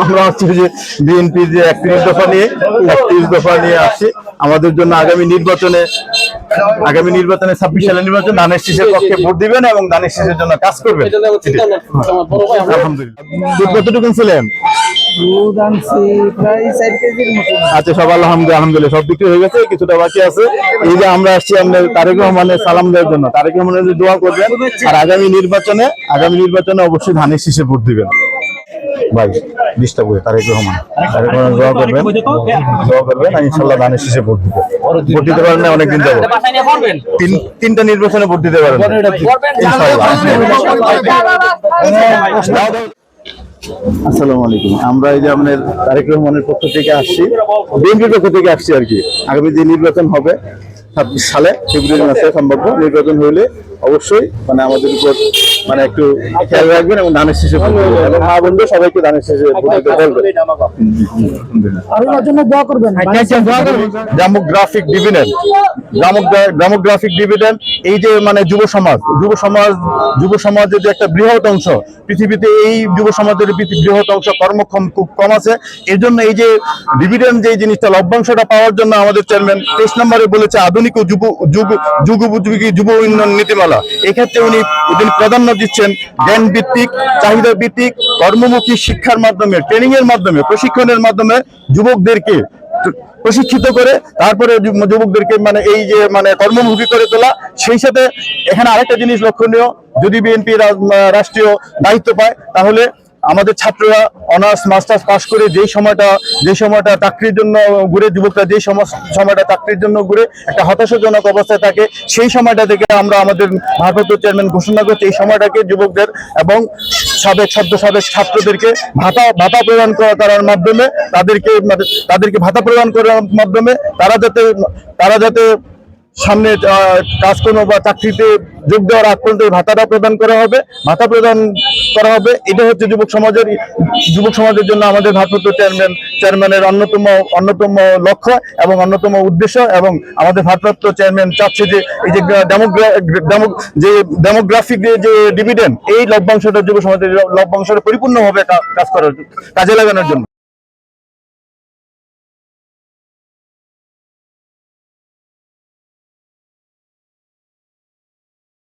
আমরা হচ্ছে যে বিএনপি যে একত্রিশ দফা নিয়ে একত্রিশ দফা নিয়ে আসছি। আমাদের জন্য আগামী নির্বাচনে আগামী নির্বাচনে ছাব্বিশ সালের নির্বাচন ধানের শীষের পক্ষে ভোট দিবেন এবং ধানের শীষের জন্য কাজ করবেন। কতটুকু ছিলেন আচ্ছা সব আলহামদুলিল্লাহ আলহামদুলিল্লাহ সব বিক্রি হয়ে গেছে কিছুটা বাকি আছে। এই যে আমরা আসছি আমাদের তারেক রহমানের সালাম দেওয়ার জন্য। তারেক রহমানের দোয়া করবেন আর আগামী নির্বাচনে আগামী নির্বাচনে অবশ্যই ধানের শীষে ভোট দিবেন। তারেক রহমান। তারেক রহমান দোয়া করবেন দোয়া করবেন ইনশাল্লাহ ধানের শীষে ভোট ভোট দিতে পারেন না অনেকদিন যাব তিন, তিনটা নির্বাচনে ভোট দিতে পারেন আসসালামু আলাইকুম। আমরা এই যে আমাদের তারেক রহমানের পক্ষ থেকে আসছি, বিএনপির পক্ষ থেকে আসছি আর কি। আগামী যে নির্বাচন হবে ছাব্বিশ সালে, ফেব্রুয়ারি মাসে সম্ভাব্য নির্বাচন হইলে অবশ্যই মানে আমাদের উপর মানে একটু খেয়াল রাখবেন এবং ধানের শেষে এবং মা বন্ধু সবাইকে ধানের শেষে করবেন ডেমোগ্রাফিক ডিভিডেন্ড ডেমোগ্রাফিক ডিভিডেন্ড এই যে মানে যুব সমাজ যুব সমাজ যুব সমাজের যে একটা বৃহৎ অংশ পৃথিবীতে এই যুব সমাজের বৃহৎ অংশ কর্মক্ষম খুব কম আছে। এর জন্য এই যে ডিভিডেন্ড যে জিনিসটা লভ্যাংশটা পাওয়ার জন্য আমাদের চেয়ারম্যান তেইশ নম্বরে বলেছে আধুনিক ও যুব যুগ যুগ উপযোগী যুব উন্নয়ন নীতিমালা। এক্ষেত্রে উনি উনি প্রাধান্য দিচ্ছেন জ্ঞান ভিত্তিক চাহিদা ভিত্তিক কর্মমুখী শিক্ষার মাধ্যমে ট্রেনিং এর মাধ্যমে, প্রশিক্ষণের মাধ্যমে যুবকদেরকে প্রশিক্ষিত করে, তারপরে যুবকদেরকে মানে এই যে মানে কর্মমুখী করে তোলা, সেই সাথে এখানে আরেকটা জিনিস লক্ষণীয়, যদি বিএনপি রাষ্ট্রীয় দায়িত্ব পায়, তাহলে আমাদের ছাত্ররা অনার্স, মাস্টার্স পাশ করে যেই সময়টা যে সময়টা চাকরির জন্য ঘুরে, যুবকরা যেই সম- সময়টা চাকরির জন্য ঘুরে একটা হতাশাজনক অবস্থায় থাকে, সেই সময়টা থেকে আমরা আমাদের ভারপ্রাপ্ত চেয়ারম্যান ঘোষণা করছি, এই সময়টাকে যুবকদের এবং সাবেক সদ্য সাবেক ছাত্রদেরকে ভাতা ভাতা প্রদান করার মাধ্যমে তাদেরকে তাদেরকে ভাতা প্রদান করার মাধ্যমে তারা যাতে তারা যাতে সামনে কাজকর্ম বা চাকরিতে যোগ দেওয়ার আগ পর্যন্ত ভাতাটা প্রদান করা হবে। ভাতা প্রদান করা হবে, এটা হচ্ছে যুবক সমাজের যুবক সমাজের জন্য আমাদের ভারপ্রাপ্ত চেয়ারম্যান, চেয়ারম্যানের অন্যতম অন্যতম লক্ষ্য এবং অন্যতম উদ্দেশ্য এবং আমাদের ভারপ্রাপ্ত চেয়ারম্যান চাচ্ছে যে এই যে যে ডেমোগ্রাফিক যে ডিভিডেন্ড এই লভ্যাংশটা যুব সমাজের লভ্যাংশটা পরিপূর্ণভাবে কাজ করার কাজে লাগানোর জন্য।